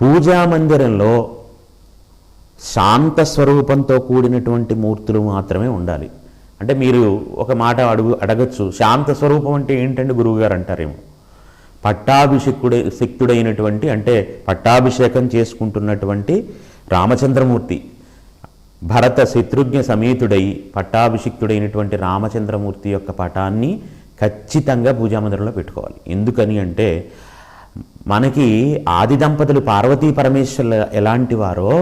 పూజా మందిరంలో శాంత స్వరూపంతో కూడినటువంటి మూర్తులు మాత్రమే ఉండాలి. అంటే మీరు ఒక మాట అడుగు అడగచ్చు శాంత స్వరూపం అంటే ఏంటండి గురువుగారు అంటారేమో? పట్టాభిషిక్తుడే శక్తుడైనటువంటి అంటే పట్టాభిషేకం చేసుకుంటున్నటువంటి రామచంద్రమూర్తి భరత శత్రుఘ్న సమేతుడై పట్టాభిషిక్తుడైనటువంటి రామచంద్రమూర్తి యొక్క పటాన్ని ఖచ్చితంగా పూజామందిరంలో పెట్టుకోవాలి. ఎందుకని అంటే మనకి ఆది దంపతులు పార్వతీ పరమేశ్వరులు ఎలాంటి వారో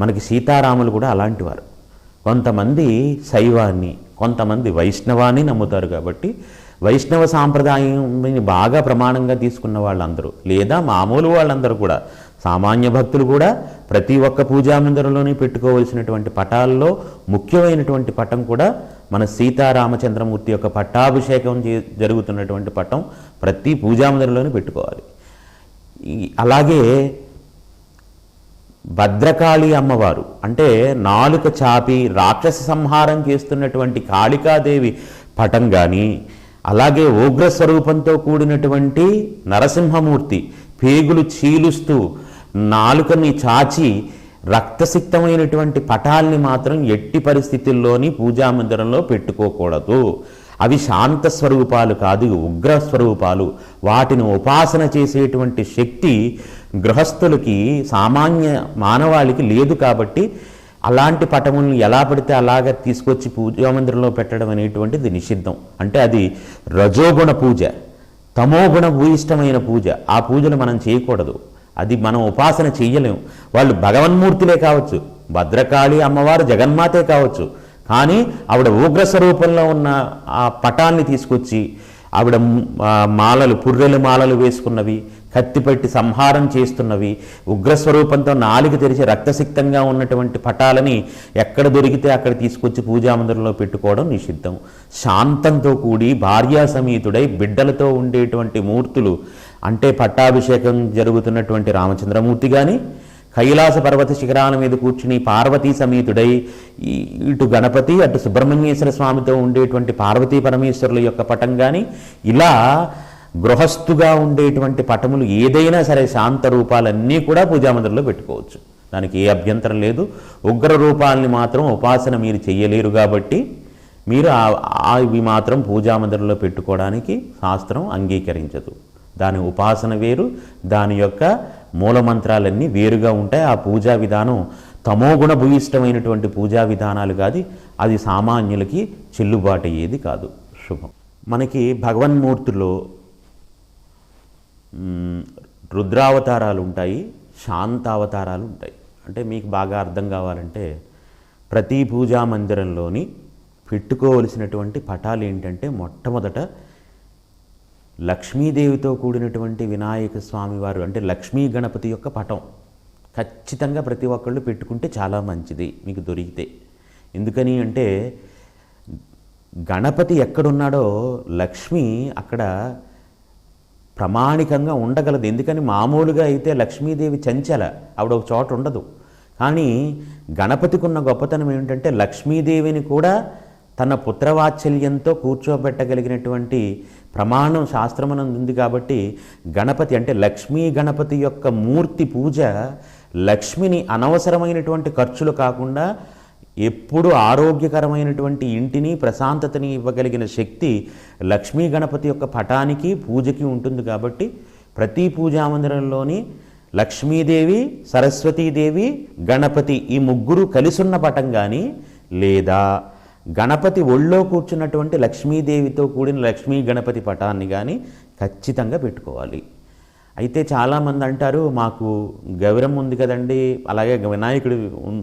మనకి సీతారాములు కూడా అలాంటి వారు. కొంతమంది శైవాన్ని కొంతమంది వైష్ణవాన్ని నమ్ముతారు కాబట్టి వైష్ణవ సాంప్రదాయం బాగా ప్రమాణంగా తీసుకున్న వాళ్ళందరూ లేదా మామూలు వాళ్ళందరూ కూడా సామాన్య భక్తులు కూడా ప్రతి ఒక్క పూజా మందిరంలోనే పెట్టుకోవలసినటువంటి పటాల్లో ముఖ్యమైనటువంటి పటం కూడా మన సీతారామచంద్రమూర్తి యొక్క పట్టాభిషేకం జరుగుతున్నటువంటి పట్టం ప్రతి పూజామందిరంలోనే పెట్టుకోవాలి. అలాగే భద్రకాళి అమ్మవారు అంటే నాలుక చాపి రాక్షస సంహారం చేస్తున్నటువంటి కాళికాదేవి పటం కానీ అలాగే ఉగ్ర స్వరూపంతో కూడినటువంటి నరసింహమూర్తి పేగులు చీలుస్తూ నాలుకని చాచి రక్తసిక్తమైనటువంటి పటాల్ని మాత్రం ఎట్టి పరిస్థితుల్లోని పూజా మందిరంలో పెట్టుకోకూడదు. అవి శాంత స్వరూపాలు కాదు ఉగ్ర స్వరూపాలు. వాటిని ఉపాసన చేసేటువంటి శక్తి గృహస్థులకి సామాన్య మానవాళికి లేదు కాబట్టి అలాంటి పటములను ఎలా పడితే అలాగ తీసుకొచ్చి పూజా మందిరంలో పెట్టడం అనేటువంటిది నిషిద్ధం. అంటే అది రజోగుణ పూజ తమోగుణ భూయిష్టమైన పూజ. ఆ పూజలు మనం చేయకూడదు. అది మనం ఉపాసన చెయ్యలేము. వాళ్ళు భగవన్మూర్తులే కావచ్చు భద్రకాళి అమ్మవారు జగన్మాతే కావచ్చు. కానీ ఆవిడ ఉగ్ర స్వరూపంలో ఉన్న ఆ పటాన్ని తీసుకొచ్చి ఆవిడ మాలలు పుర్రెలు మాలలు వేసుకున్నవి కత్తిపెట్టి సంహారం చేస్తున్నవి ఉగ్రస్వరూపంతో నాలుగు తెరిచి రక్తసిక్తంగా ఉన్నటువంటి పటాలని ఎక్కడ దొరికితే అక్కడ తీసుకొచ్చి పూజామందిరంలో పెట్టుకోవడం నిషిద్ధం. శాంతంతో కూడి భార్యా సమేతుడై బిడ్డలతో ఉండేటువంటి మూర్తులు అంటే పట్టాభిషేకం జరుగుతున్నటువంటి రామచంద్రమూర్తి కానీ కైలాస పర్వత శిఖరాల మీద కూర్చుని పార్వతీ సమేతుడై ఇటు గణపతి అటు సుబ్రహ్మణ్యేశ్వర స్వామితో ఉండేటువంటి పార్వతీ పరమేశ్వరుల యొక్క పటం కానీ ఇలా గృహస్థుగా ఉండేటువంటి పటములు ఏదైనా సరే శాంత రూపాలన్నీ కూడా పూజామందిరంలో పెట్టుకోవచ్చు. దానికి ఏ అభ్యంతరం లేదు. ఉగ్ర రూపాలని మాత్రం ఉపాసన మీరు చెయ్యలేరు కాబట్టి మీరు అవి మాత్రం పూజామందిరంలో పెట్టుకోవడానికి శాస్త్రం అంగీకరించదు. దాని ఉపాసన వేరు దాని యొక్క మూలమంత్రాలన్నీ వేరుగా ఉంటాయి. ఆ పూజా విధానం తమోగుణ భూయిష్టమైనటువంటి పూజా విధానాలు కాదు అది సామాన్యులకి చెల్లుబాటు అయ్యేది కాదు. శుభం. మనకి భగవన్మూర్తిలో రుద్రావతారాలు ఉంటాయి శాంతావతారాలు ఉంటాయి. అంటే మీకు బాగా అర్థం కావాలంటే ప్రతి పూజా మందిరంలోని పెట్టుకోవలసినటువంటి పటాలు ఏంటంటే మొట్టమొదట లక్ష్మీదేవితో కూడినటువంటి వినాయక స్వామి వారు అంటే లక్ష్మీ గణపతి యొక్క పటం. ఖచ్చితంగా ప్రతి ఒక్కళ్ళు పెట్టుకుంటే చాలా మంచిది మీకు దొరికితే. ఎందుకని అంటే గణపతి ఎక్కడున్నాడో లక్ష్మి అక్కడ ప్రామాణికంగా ఉండగలదు. ఎందుకని మామూలుగా అయితే లక్ష్మీదేవి చంచల ఆవిడ ఒక చోట ఉండదు. కానీ గణపతికి ఉన్న గొప్పతనం ఏమిటంటే లక్ష్మీదేవిని కూడా తన పుత్రవాత్సల్యంతో కూర్చోబెట్టగలిగినటువంటి ప్రమాణం శాస్త్రమనందు ఉంది కాబట్టి గణపతి అంటే లక్ష్మీ గణపతి యొక్క మూర్తి పూజ లక్ష్మిని అనవసరమైనటువంటి ఖర్చులు కాకుండా ఎప్పుడు ఆరోగ్యకరమైనటువంటి ఇంటిని ప్రశాంతతని ఇవ్వగలిగిన శక్తి లక్ష్మీ గణపతి యొక్క పటానికి పూజకి ఉంటుంది కాబట్టి ప్రతి పూజా మందిరంలోని లక్ష్మీదేవి సరస్వతీదేవి గణపతి ఈ ముగ్గురు కలిసున్న పటం కానీ లేదా గణపతి ఒళ్ళో కూర్చున్నటువంటి లక్ష్మీదేవితో కూడిన లక్ష్మీ గణపతి పటాన్ని కానీ ఖచ్చితంగా పెట్టుకోవాలి. అయితే చాలామంది అంటారు మాకు గౌరం ఉంది కదండి అలాగే వినాయకుడి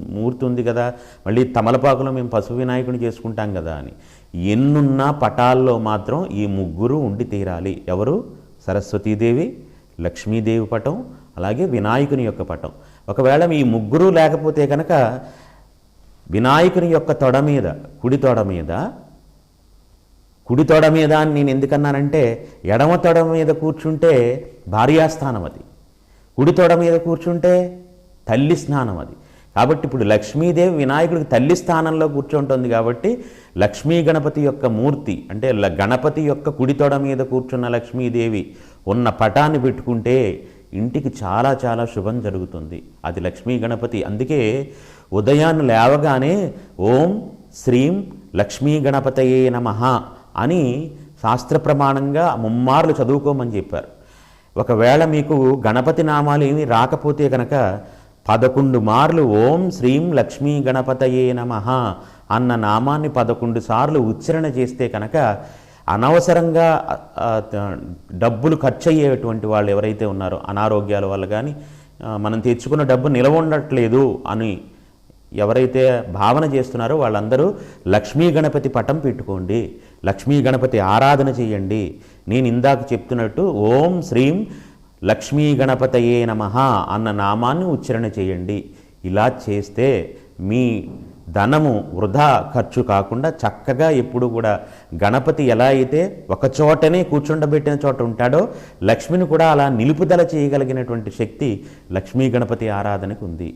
మూర్తి ఉంది కదా మళ్ళీ తమలపాకులో మేము పశు వినాయకుడిని చేసుకుంటాం కదా అని. ఎన్నున్నా పటాల్లో మాత్రం ఈ ముగ్గురు ఉండి తీరాలి. ఎవరు? సరస్వతీదేవి లక్ష్మీదేవి పటం అలాగే వినాయకుని యొక్క పటం. ఒకవేళ ఈ ముగ్గురు లేకపోతే కనుక వినాయకుని యొక్క తొడ మీద కుడి తొడ మీద. కుడి తొడ మీద అని నేను ఎందుకన్నానంటే ఎడమ తొడ మీద కూర్చుంటే భార్యాస్థానం అది. కుడి తొడ మీద కూర్చుంటే తల్లి స్నానం అది. కాబట్టి ఇప్పుడు లక్ష్మీదేవి వినాయకుడికి తల్లి స్థానంలో కూర్చుంటుంది కాబట్టి లక్ష్మీ గణపతి యొక్క మూర్తి అంటే గణపతి యొక్క కుడి తొడ మీద కూర్చున్న లక్ష్మీదేవి ఉన్న పటాన్ని పెట్టుకుంటే ఇంటికి చాలా చాలా శుభం జరుగుతుంది. అది లక్ష్మీ గణపతి. అందుకే ఉదయాన్ని లేవగానే ఓం శ్రీం లక్ష్మీ గణపతయే నమ అని శాస్త్ర ప్రమాణంగా ముమ్మార్లు చదువుకోమని చెప్పారు. ఒకవేళ మీకు గణపతి నామాలు ఏమీ రాకపోతే కనుక పదకొండు మార్లు ఓం శ్రీం లక్ష్మీ గణపతయే నమ అన్న నామాన్ని పదకొండు సార్లు ఉచ్చరణ చేస్తే కనుక అనవసరంగా డబ్బులు ఖర్చు అయ్యేటువంటి వాళ్ళు ఎవరైతే ఉన్నారో అనారోగ్యాల వల్ల కానీ మనం తెచ్చుకున్న డబ్బు నిలవ ఉండట్లేదు అని ఎవరైతే భావన చేస్తున్నారో వాళ్ళందరూ లక్ష్మీ గణపతి పటం పెట్టుకోండి లక్ష్మీ గణపతి ఆరాధన చేయండి. నేను ఇందాక చెప్తున్నట్టు ఓం శ్రీం లక్ష్మీ గణపతయే నమ అన్న నామాన్ని ఉచ్చారణ చేయండి. ఇలా చేస్తే మీ ధనము వృధా ఖర్చు కాకుండా చక్కగా ఎప్పుడు కూడా గణపతి ఎలా అయితే ఒక చోటనే కూర్చుండబెట్టిన చోట ఉంటాడో లక్ష్మిని కూడా అలా నిలుపుదల చేయగలిగినటువంటి శక్తి లక్ష్మీ గణపతి ఆరాధనకు ఉంది.